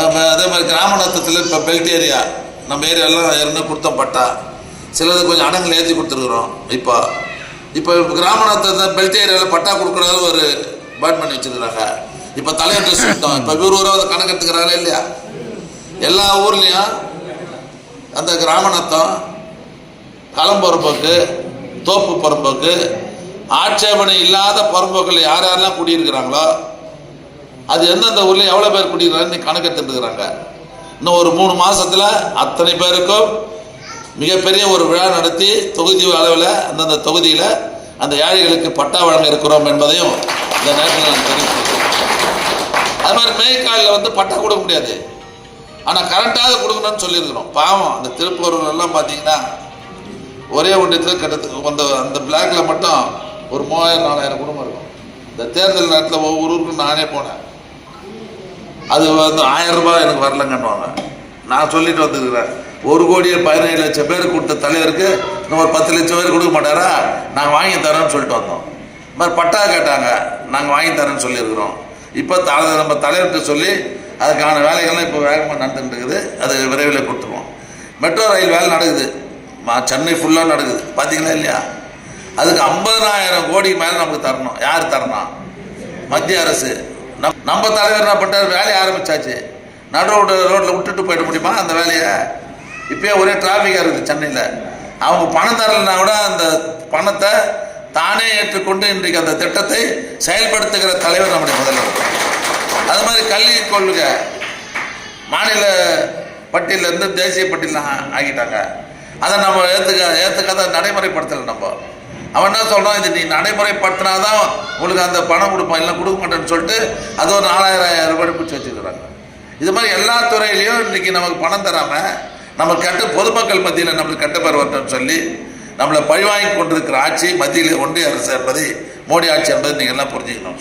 அதே மாதிரி கிராம நத்தத்தில் இப்போ பெல்ட் ஏரியா. நம்ம ஏரியாலாம் ஏற்கனவே கொடுத்தோம் பட்டா. சிலது கொஞ்சம் அடங்கள் ஏற்றி கொடுத்துருக்குறோம். இப்போ இப்போ கிராம நத்தத்தில் பெல்ட் ஏரியாவில் பட்டா கொடுக்கூடாது ஒரு பேட் பண்ணி வச்சுருக்குறாங்க. இப்போ தலையற்ற சுத்தம் இப்போ இவர் ஊராக அதை கணக்கு எடுத்துக்கிறாங்களே இல்லையா? எல்லா ஊர்லேயும் அந்த கிராம நத்தம் களம் தோப்பு புறம்போக்கு ஆட்சேபனை இல்லாத புறம்போக்கில் யார் யாரெல்லாம் குடியிருக்கிறாங்களோ அது எந்தெந்த ஊர்ல எவ்வளோ பேர் குடியிருக்காங்க கணக்கு எடுத்துட்டு இன்னும் ஒரு மூணு மாசத்துல அத்தனை பேருக்கும் மிகப்பெரிய ஒரு விழா நடத்தி தொகுதி அளவில் அந்தந்த தொகுதியில் அந்த ஏழைகளுக்கு பட்டா வழங்க இருக்கிறோம் என்பதையும் இந்த நேரத்தில் நான் தெரிவிச்சிருக்கேன் அது மாதிரி மேய்க்காலில் வந்து பட்டா கொடுக்க முடியாது. ஆனால் கரண்ட்டாவது கொடுக்கணும்னு சொல்லியிருக்கிறோம். பாவம் அந்த திருப்பூர் எல்லாம் பார்த்தீங்கன்னா ஒரே ஒன்றியத்தில் கிட்டத்துக்கு அந்த அந்த பிளாக்ல மட்டும் ஒரு மூவாயிரம் நாலாயிரம் குடும்பம் இருக்கும். இந்த தேர்தல் நேரத்தில் ஒவ்வொரு ஊருக்கும் நானே போனேன். அது வந்து ஆயிரம் ரூபாய் எனக்கு வரலங்கன்னுவாங்க. நான் சொல்லிட்டு வந்துருக்கிறேன். ஒரு கோடியே பதினேழு லட்சம் பேர் கொடுத்த தலைவருக்கு இன்னும் ஒரு பத்து லட்சம் பேர் கொடுக்க மாட்டாரா? நாங்கள் வாங்கி தரோம்னு சொல்லிட்டு வந்தோம். இது மாதிரி பட்டா கேட்டாங்க. நாங்கள் வாங்கி தரேன்னு சொல்லியிருக்கிறோம். இப்போ த நம்ம தலைவர்கிட்ட சொல்லி அதுக்கான வேலைகள்லாம் இப்போ வேகமாக நடந்துட்டு இருக்குது. அது விரைவில் கொடுத்துருவோம். மெட்ரோ ரயில் வேலை நடக்குது. மா- சென்னை ஃபுல்லாக நடக்குது. பார்த்தீங்களா இல்லையா? அதுக்கு ஐம்பதனாயிரம் கோடிக்கு மேலே நமக்கு தரணும். யார் தரணும்? மத்திய அரசு. நம் நம்ம தலைவர் என்ன பண்ணிட்டார்? வேலையை ஆரம்பிச்சாச்சு. நடு ரோடு ரோட்டில் விட்டுட்டு போயிட முடியுமா அந்த வேலையை? இப்பயே ஒரே டிராஃபிக்காக இருக்குது சென்னையில். அவங்க பணம் தரலைன்னா கூட அந்த பணத்தை தானே ஏற்றுக்கொண்டு இன்றைக்கு அந்த திட்டத்தை செயல்படுத்துகிற தலைவர் நம்முடைய முதல்வர். அது மாதிரி கல்வி கொள்கை. மாநில பட்டியலேருந்து தேசிய பட்டியலாம் ஆகிட்டாங்க அதை நம்ம ஏற்றுக்க ஏற்றுக்காத நடைமுறைப்படுத்தலை நம்ம. அவன் என்ன சொல்கிறான் இது நீ நடைமுறைப்படுத்தினாதான் உங்களுக்கு அந்த பணம் கொடுப்பான் இல்லை கொடுக்க மாட்டேன்னு சொல்லிட்டு அது ஒரு நாலாயிரம் ஆயிரம் ரூபாய் பிடிச்சி வச்சுக்கிறாங்க இது மாதிரி எல்லா துறையிலையும் இன்னைக்கு நமக்கு பணம் தராமல் நம்ம கெட்ட பொதுமக்கள் மத்தியில் நம்மளுக்கு கெட்ட பேர் வரட்டும்னு சொல்லி நம்மளை பழிவாங்கி கொண்டிருக்கிற ஆட்சி மத்தியில் ஒன்றிய அரசு என்பதை மோடி ஆட்சி என்பதை நீங்கள் எல்லாம் புரிஞ்சுக்கணும்.